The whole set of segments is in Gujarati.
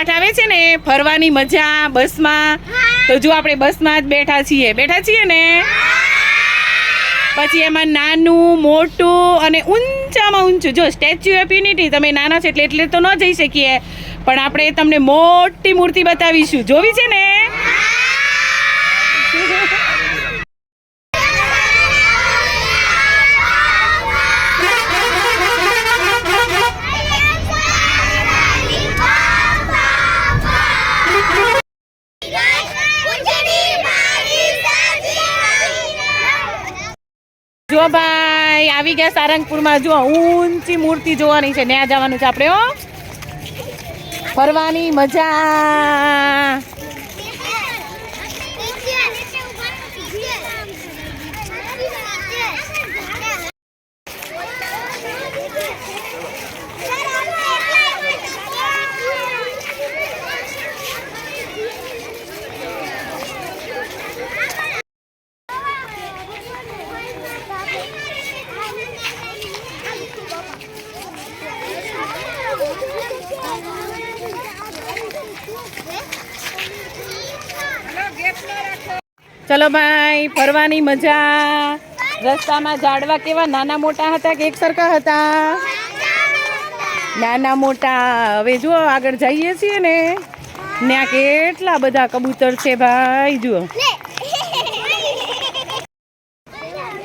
પાઠ આવે છે ને, ફરવાની મજા, બસમાં. તો જો આપણે બસમાં જ બેઠા છીએ. બેઠા છીએ ને? પછી એમાં નાનું, મોટું અને ઊંચામાં ઊંચું. જો સ્ટેચ્યુ ઓફ યુનિટી, તમે નાના છો એટલે એટલે તો ન જઈ શકીએ. પણ આપણે તમને મોટી મૂર્તિ બતાવીશું. જોવી છે ને? જો ભાઈ, આવી ગયા સારંગપુરમાં. જો ઊંચી મૂર્તિ જોવાની છે. ત્યાં જવાનું છે આપણે ફરવાની મજા. ચલો ભાઈ, ફરવાની મજા. રસ્તામાં ઝાડવા કેવા નાના મોટા હતા કે એક સરખા હતા? નાના મોટા. હવે જુઓ, આગળ જઈએ છીએ ને. ત્યાં કેટલા બધા કબૂતર છે ભાઈ, જુઓ.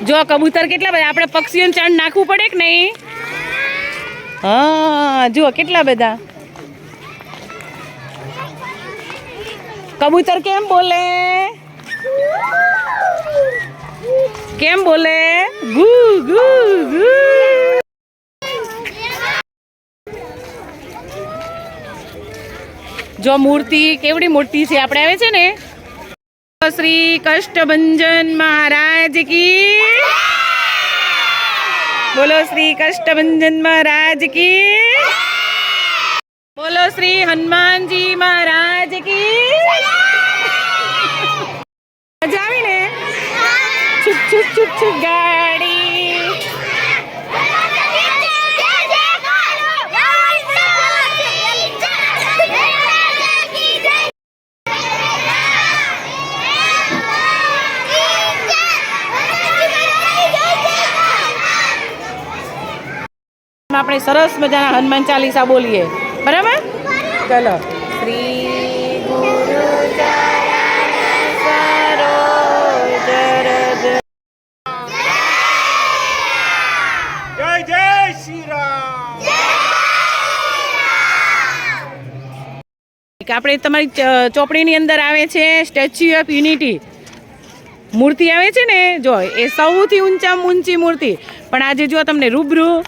જો કબૂતર કેટલા બધા. આપણે પક્ષીઓને ચાંદ નાખવું પડે કે નહીં? હા, જુઓ, કેટલા બધા. કબૂતર કેમ બોલે? કેમ બોલે? ગુ ગુ ગુ. જો મૂર્તિ કેવડી મોટી છે, આપણે આવે છે ને? શ્રી કષ્ટભંજન મહારાજ કી. બોલો શ્રી કષ્ટભંજન મહારાજ કી. બોલો શ્રી હનુમાનજી મહારાજ કી. છુક છુક છુક છુક ગાડી આપણે સરસ મજાના હનુમાન ચાલીસા બોલીએ બરાબર ચલો શ્રી કે આપણે તમારી ચોપડીની અંદર આવે છે સ્ટેચ્યુ ઓફ યુનિટી. મૂર્તિ આવે છે ને, જો, એ સૌથી ઊંચામાં ઊંચી મૂર્તિ. પણ આજે જો તમને રૂબરૂ,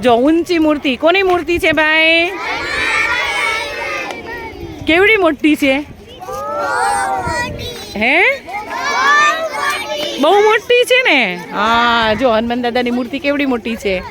જો ઊંચી મૂર્તિ, કોની મૂર્તિ છે ભાઈ? કેવડી મોટી છે? હે? બહુ મોટી છે ને? હા, જો, હનુમાન દાદાની મૂર્તિ કેવડી મોટી છે?